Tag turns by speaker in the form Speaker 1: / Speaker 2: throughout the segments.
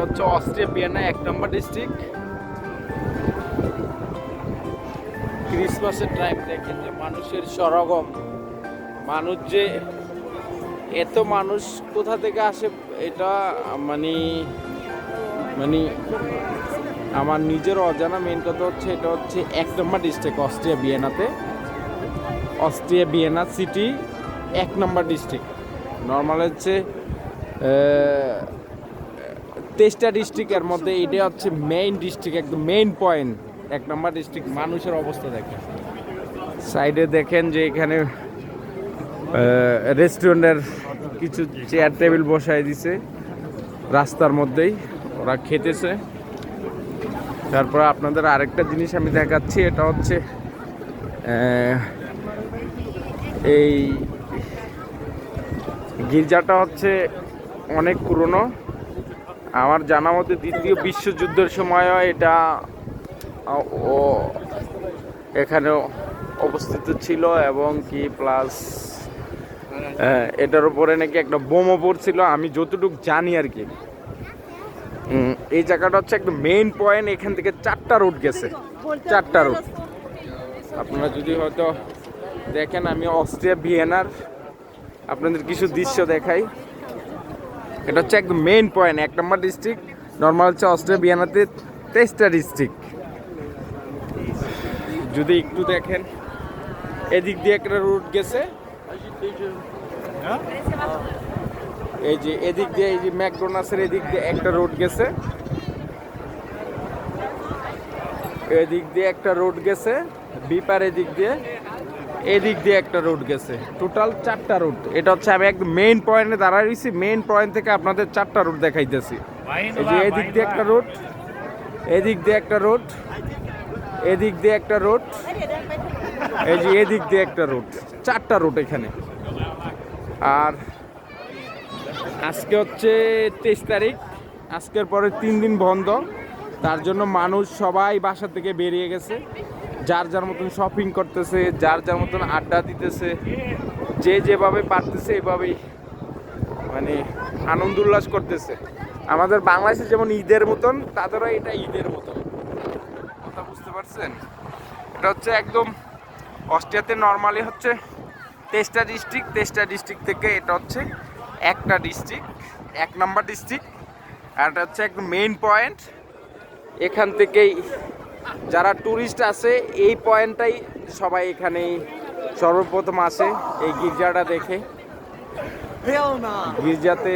Speaker 1: এটা হচ্ছে অস্ট্রিয়া বিয়ানা এক নম্বর ডিস্ট্রিক্ট। ক্রিসমাসের টাইম দেখেন যে মানুষের সরগম। মানুষ যে এত মানুষ কোথা থেকে আসে এটা মানে মানে আমার নিজের অজানা মেন কথা হচ্ছে এটা হচ্ছে এক নম্বর ডিস্ট্রিক্ট অস্ট্রিয়া বিয়েনাতে অস্ট্রিয়া বিয়েনা সিটি এক নম্বর ডিস্ট্রিক্ট নর্মাল হচ্ছে তেইশটা ডিস্ট্রিক্টের মধ্যে এটা হচ্ছে মেইন ডিস্ট্রিক্ট একদম মেইন পয়েন্ট এক নম্বর ডিস্ট্রিক্ট মানুষের অবস্থা দেখেন। সাইডে দেখেন যে এখানে রেস্টুরেন্টের কিছু চেয়ার টেবিল বসায় দিছে। রাস্তার মধ্যেই ওরা খেতেছে। তারপর আপনাদের আরেকটা জিনিস আমি দেখাচ্ছি, এটা হচ্ছে এই গির্জাটা হচ্ছে অনেক পুরনো। আমার জানা মতে দ্বিতীয় বিশ্বযুদ্ধের সময়ও এটা ও এখানে অবস্থিত ছিল এবং কি প্লাস এটার উপরে নাকি একটা বোমও পড়ছিল। আমি যতটুকু জানি আর কি। এই জায়গাটা হচ্ছে একদম মেইন পয়েন্ট এখান থেকে চারটা রুট গেছে। চারটা রুট আপনারা যদি হয়তো দেখেন, আমি অস্ট্রিয়া, ভিয়েনার, আপনাদের কিছু দৃশ্য দেখাই। এটা হচ্ছে একদম মেইন পয়েন্ট এক নম্বর ডিস্ট্রিক্ট নর্মাল হচ্ছে অস্ট্রিয়া ভিয়েনাতে তেইশটা ডিস্ট্রিক্ট যদি একটু দেখেন, এদিক দিয়ে একটা রুট গেছে। এই যে এদিক দিয়ে, এই যে ম্যাকডোনাসের এদিক দিয়ে একটা রোড গেছে। এদিক দিয়ে একটা রোড গেছে, বিপার এদিক দিয়ে। এদিক দিয়ে একটা রোড গেছে। টোটাল চারটা রুট এটা হচ্ছে আমি একদম মেইন পয়েন্টে দাঁড়ায় রয়েছি মেইন পয়েন্ট থেকে আপনাদের চারটা রুট দেখাইতেছি। এই যে এদিক দিয়ে একটা রোড এদিক দিয়ে একটা রোড এদিক দিয়ে একটা রোড এই যে এদিক দিয়ে একটা রোড চারটা রুট এখানে। আর আজকে হচ্ছে তেইশ তারিখ আজকের পরে তিন দিন বন্ধ। তার জন্য মানুষ সবাই বাসা থেকে বেরিয়ে গেছে। যার যার মতন শপিং করতেছে, যার যার মতন আড্ডা দিতেছে, যে যেভাবে পারতেছে এভাবেই মানে আনন্দ উল্লাস করতেছে। আমাদের বাংলাদেশে যেমন ঈদের মতন, তাদেরও এটা ঈদের মতন। কথা বুঝতে পারছেন? এটা হচ্ছে একদম অস্ট্রিয়াতে নর্মালি হচ্ছে তেইশটা ডিস্ট্রিক্ট তেইশটা ডিস্ট্রিক্ট থেকে এটা হচ্ছে একটা ডিস্ট্রিক্ট এক নাম্বার ডিস্ট্রিক্ট আর এটা হচ্ছে একদম মেইন পয়েন্ট এখান থেকেই যারা ট্যুরিস্ট আছে এই পয়েন্টটাই সবাই এখানেই সর্বপ্রথম আসে এই গির্জাটা দেখে। গির্জাতে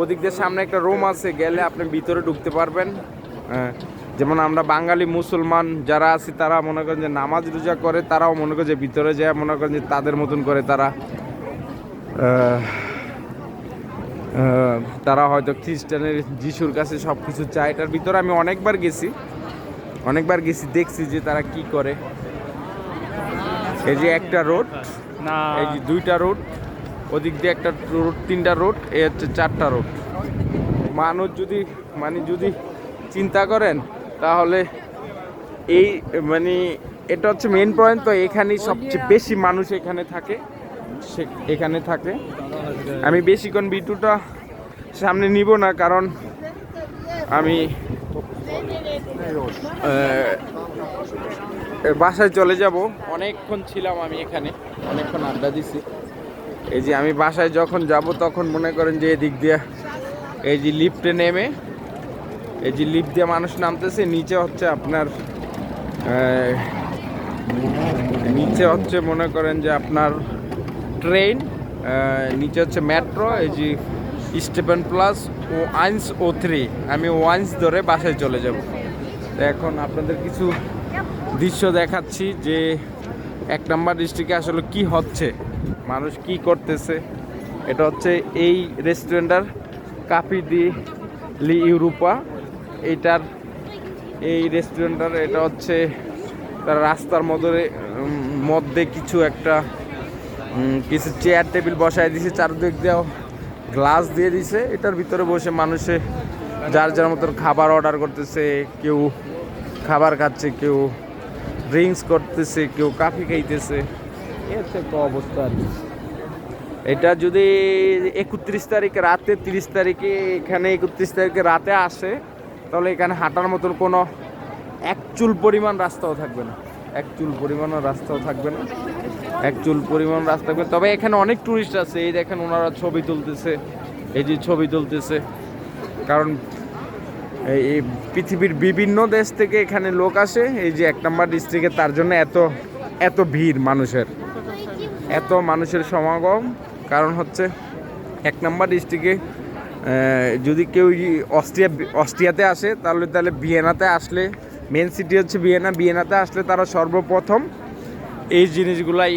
Speaker 1: ওদিক দিয়ে সামনে একটা রুম আছে গেলে আপনি ভিতরে ঢুকতে পারবেন। হ্যাঁ, যেমন আমরা বাঙালি মুসলমান যারা আছি তারা মনে করেন যে নামাজ রোজা করে তারাও মনে করে যে ভিতরে যায় মনে করেন যে তাদের মতন করে তারা তারা হয়তো খ্রিস্টানের যিশুর কাছে সব কিছু চায়। এটার ভিতরে আমি অনেকবার গেছি। অনেকবার গেছি দেখছি যে তারা কি করে। এই যে একটা রোড
Speaker 2: না।
Speaker 1: এই যে দুইটা রোড ওদিক দিয়ে একটা রোড তিনটা রোড এই হচ্ছে চারটা রোড। মানুষ যদি মানে যদি চিন্তা করেন তাহলে এই মানে এটা হচ্ছে মেন পয়েন্ট তো এখানেই সবচেয়ে বেশি মানুষ এখানে থাকে সে এখানে থাকে। আমি বেশিক্ষণ ভিডিওটা সামনে নিব না কারণ আমি বাসায় চলে যাব। অনেকক্ষণ ছিলাম আমি এখানে, অনেকক্ষণ আড্ডা দিছি। এই যে আমি বাসায় যখন যাব তখন মনে করেন যে এদিক দিয়ে এই যে লিফটে নেমে, এই যে লিফট দিয়ে মানুষ নামতেছে, নিচে হচ্ছে আপনার নিচে হচ্ছে মনে করেন যে আপনার ট্রেন নিচে হচ্ছে মেট্রো এই যে স্টেপেন প্লাস ও আইন্স ও থ্রি। আমি ওয়াইন্স ধরে বাসায় চলে যাব। তো এখন আপনাদের কিছু দৃশ্য দেখাচ্ছি যে এক নম্বর ডিস্ট্রিক্টে আসলে কি হচ্ছে, মানুষ কি করতেছে। এটা হচ্ছে এই রেস্টুরেন্টার কাপি দি লি ইউরোপা। এইটার এই রেস্টুরেন্টার এটা হচ্ছে তার রাস্তার মধ্যে মধ্যে কিছু একটা কিছু চেয়ার টেবিল বসায় দিছে, চারদিক দিয়েও গ্লাস দিয়ে দিছে, এটার ভিতরে বসে মানুষে যার যার মতন খাবার অর্ডার করতেছে, কেউ খাবার খাচ্ছে, কেউ ড্রিঙ্কস করতেছে, কেউ কাফি খাইতেছে। এর তো অবস্থা আর। এটা যদি একত্রিশ তারিখ রাতে, তিরিশ তারিখে এখানে একত্রিশ তারিখে রাতে আসে, তাহলে এখানে হাঁটার মতন কোনো এক চুল পরিমাণ রাস্তাও থাকবে না। এক চুল পরিমাণও রাস্তাও থাকবে না। এক চুল পরিমাণ রাস্তা করে। তবে এখানে অনেক টুরিস্ট আছে, এই দেখেন ওনারা ছবি তুলতেছে, এই যে ছবি তুলতেছে। কারণ এই পৃথিবীর বিভিন্ন দেশ থেকে এখানে লোক আসে, এই যে এক নম্বর ডিস্ট্রিক্টে তার জন্য এত এত ভিড় মানুষের। এত মানুষের সমাগম, কারণ হচ্ছে এক নম্বর ডিস্ট্রিক্টে যদি কেউ অস্ট্রিয়া, অস্ট্রিয়াতে আসে, তাহলে তাহলে ভিয়েনাতে আসলে মেন সিটি হচ্ছে ভিয়েনা, ভিয়েনাতে আসলে তারা সর্বপ্রথম এই জিনিসগুলাই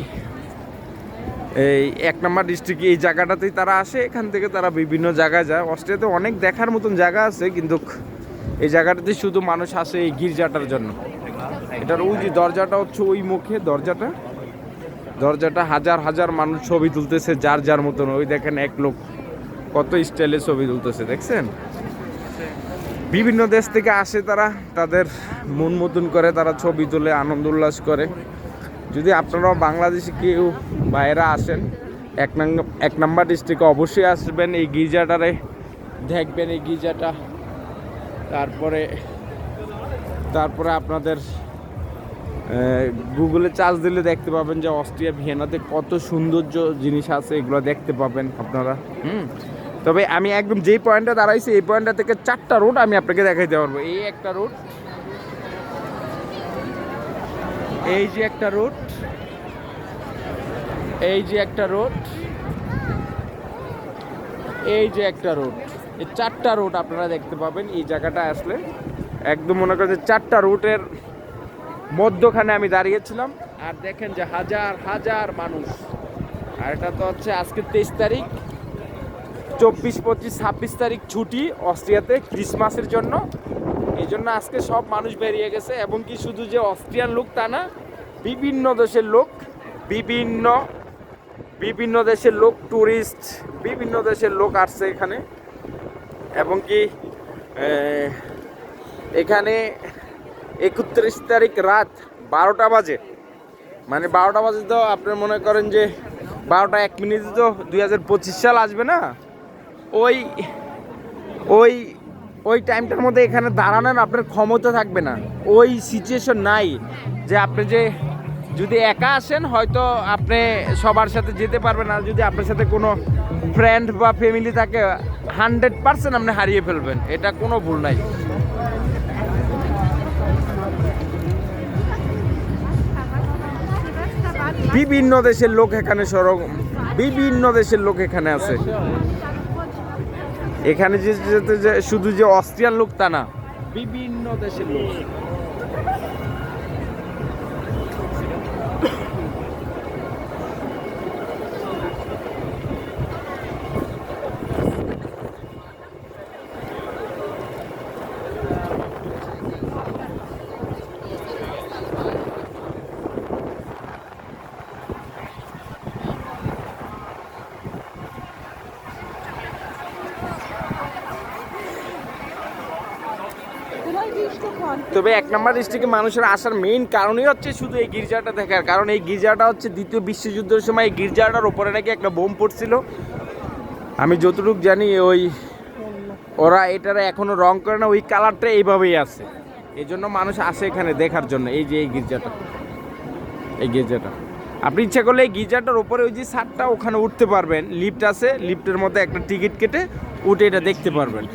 Speaker 1: এই এক নম্বর ডিস্ট্রিক্ট এই জায়গাটাতেই তারা আসে, এখান থেকে তারা বিভিন্ন জায়গায় যায়। অস্ট্রিয়াতে অনেক দেখার মতন জায়গা আছে, কিন্তু এই জায়গাটাতে শুধু মানুষ আসে এই গির্জাটার জন্য। এটার ওই যে দরজাটা হচ্ছে ওই মুখে, দরজাটা। দরজাটা হাজার হাজার মানুষ ছবি তুলতেছে যার যার মতন। ওই দেখেন এক লোক কত স্টাইলে ছবি তুলতেছে, দেখছেন? বিভিন্ন দেশ থেকে আসে তারা, তাদের মন মতন করে তারা ছবি তুলে, আনন্দ উল্লাস করে। যদি আপনারাও বাংলাদেশে কেউ বাইরে আসেন, এক নাম্বার এক নম্বর ডিস্ট্রিক্টে অবশ্যই আসবেন এই গির্জাটারে। দেখবেন এই গির্জাটা। তারপরে তারপরে আপনাদের গুগলে চার্জ দিলে দেখতে পাবেন যে অস্ট্রিয়া ভিয়েনাতে কত সৌন্দর্য জিনিস আছে, এগুলো দেখতে পাবেন আপনারা। হুম? তবে আমি একদম যেই পয়েন্টটা দাঁড়াইছি, এই পয়েন্টটা থেকে চারটা রুট আমি আপনাকে দেখাইতে পারব। এই একটা রুট এই যে একটা রুট। এই যে একটা রুট। এই যে একটা রুট। এই চারটা রুট আপনারা দেখতে পাবেন এই জায়গাটা আসলে। একদম মনে করেন যে চারটা রুটের মধ্যখানে আমি দাঁড়িয়েছিলাম। আর দেখেন যে হাজার হাজার মানুষ। আর এটা তো হচ্ছে আজকে তেইশ তারিখ। চব্বিশ, পঁচিশ, ছাব্বিশ তারিখ ছুটি অস্ট্রিয়াতে ক্রিসমাসের জন্য। এই জন্য আজকে সব মানুষ বেরিয়ে গেছে এবং কি শুধু যে অস্ট্রিয়ান লোক তা না, বিভিন্ন দেশের লোক, বিভিন্ন বিভিন্ন দেশের লোক ট্যুরিস্ট বিভিন্ন দেশের লোক আসছে এখানে। এবং কি এখানে একত্রিশ তারিখ রাত বারোটা বাজে। মানে বারোটা বাজে তো আপনার মনে করেন যে বারোটা এক মিনিটে তো দুই হাজার পঁচিশ সাল আসবে না? ওই ওই ওই টাইমটার মধ্যে এখানে দাঁড়ানোর আপনার ক্ষমতা থাকবে না। ওই সিচুয়েশন নাই যে আপনি যে যদি একা আসেন, হয়তো আপনি সবার সাথে যেতে পারবেন না। যদি আপনার সাথে কোনো ফ্রেন্ড বা ফ্যামিলি থাকে হান্ড্রেড পার্সেন্ট আপনি হারিয়ে ফেলবেন। এটা কোনো ভুল নাই। বিভিন্ন দেশের লোক এখানে সরব বিভিন্ন দেশের লোক এখানে আছে। এখানে যে শুধু যে অস্ট্রিয়ান লোক তা না বিভিন্ন দেশের লোক। তবে এক নম্বর ডিস্ট্রিক্টে মানুষের আসার মেইন কারণই হচ্ছে শুধু এই গির্জাটা দেখার। কারণ এই গির্জাটা হচ্ছে দ্বিতীয় বিশ্বযুদ্ধের সময় এই গির্জাটার ওপরে নাকি একটা বোম পড়ছিল। আমি যতটুকু জানি ওই ওরা এটার এখনও রং করে না, ওই কালারটা এইভাবেই আছে। এই জন্য মানুষ আসে এখানে দেখার জন্য, এই যে এই গির্জাটা। এই গির্জাটা। আপনি ইচ্ছা করলে এই গির্জাটার ওপরে ওই যে ছাদটা ওখানে উঠতে পারবেন। লিফট আছে লিফটের মধ্যে একটা টিকিট কেটে উঠে এটা দেখতে পারবেন।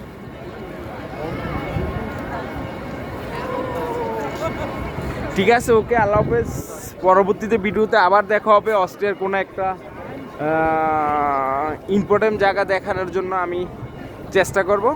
Speaker 1: ঠিক আছে, ওকে, আল্লাহ হাফেজ। পরবর্তীতে ভিডিওতে আবার দেখা হবে অস্ট্রিয়ার কোনো একটা ইম্পর্টেন্ট জায়গা দেখানোর জন্য আমি চেষ্টা করব।